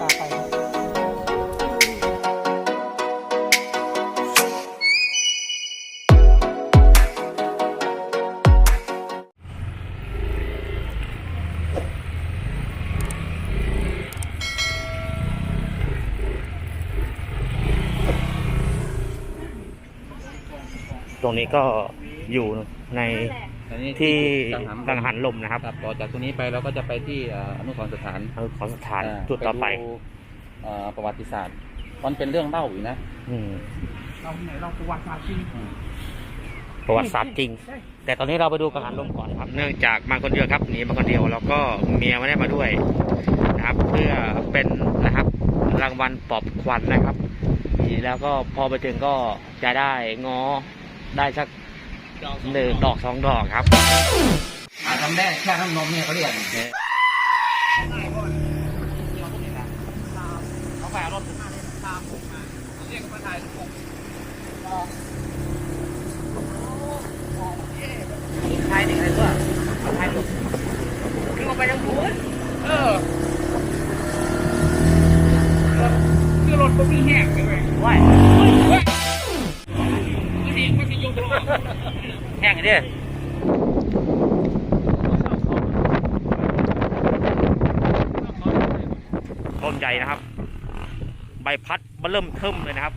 ตาไปตรงนี้ก็อยู่ใน ที่กังหันกังหันลมนะครับครับต่อจากตรงนี้ไปเราก็จะไปที่เอ่ออนุสรณ์สถานอนุขอสถานอ่าจุดต่อไปดูเอ่อประวัติศาสตร์มันเป็นเรื่องเล่าอยู่นะอืมเราไหนเราประวัติศาสตร์จริงประวัติศาสตร์จริง แต่ตอนนี้เราไปดูกังหันลมก่อนครับ เนื่องจากมาคนเดียวครับหนีมาคนเดียวแล้วก็เมียไม่ได้มาด้วยนะครับ เพื่อเป็นนะครับรางวัลปลอบขวัญนะครับ แล้วก็พอไปถึงก็จะได้งอได้สัก หนึ่งดอกสองดอกครับอ่าทำได้แค่น้ำนมเนี่ยเขาเรียกเขาไปเอารถมาเลยตามผมมาเรียกมาถ่ายผมใช่หนึ่งอะไรตัวใช่ตัวคือเอาไปทางนู้นเออคือรถก็มีแห้งเลยว้า แห้งดิต้นใหญ่นะครับ ใบพัดมันเริ่มเทิมเลยนะครับ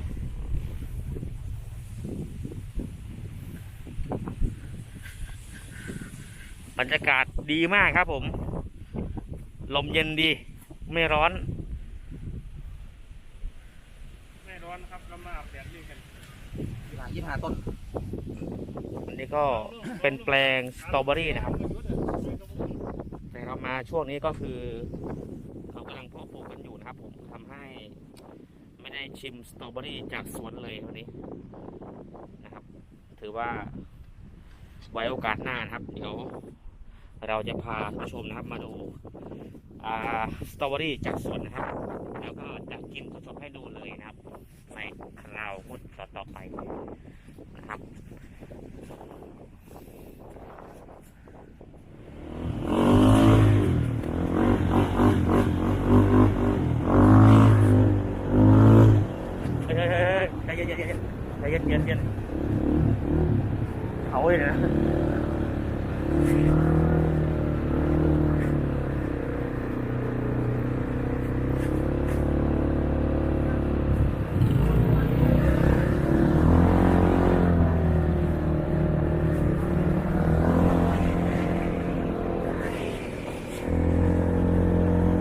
บรรยากาศดีมากครับผม ลมเย็นดี ไม่ร้อน ไม่ร้อนครับเรามาอาบแดดนี่กันยี่ห้าต้น อันนี้ก็เป็นแปลงสตรอเบอรี่นะครับ แต่เรามาช่วงนี้ก็คือเขากำลังเพาะปลูกกันอยู่นะครับ ผมทำให้ไม่ได้ชิมสตรอเบอรี่จากสวนเลยวันนี้นะครับ ถือว่าไว้โอกาสหน้านะครับ เดี๋ยวเราจะพาท่านผู้ชมนะครับมาดูสตรอเบอรี่จากสวนนะครับ แล้วก็จะกินสดๆให้ดูเลยนะครับในคราวมุดต่อๆไปนะครับ เฮ้ยเฮ้ยเฮ้ยใจ เย็นใจเย็นใจเย็นเย็นเย็นเอาเลยนะ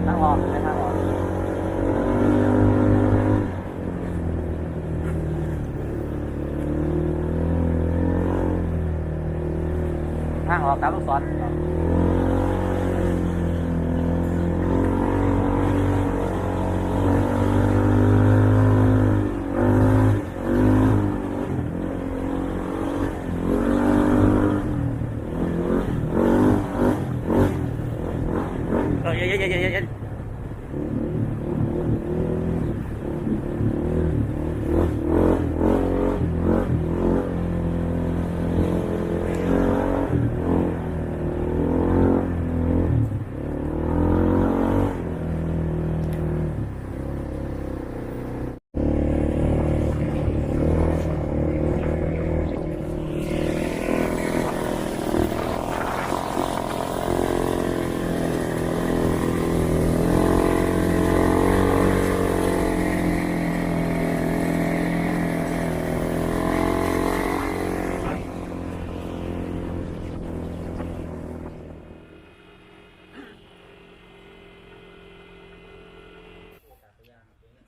นั่งรอให้นั่งรอ ทางออกตามลูกศรเออเย็นเย็นเย็น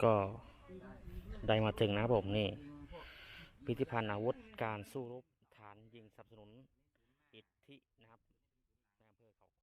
ก็ได้มาถึงนะผมนี่ พิพิธภัณฑ์อาวุธการสู้รบฐานยิงสนับสนุน อิทธิ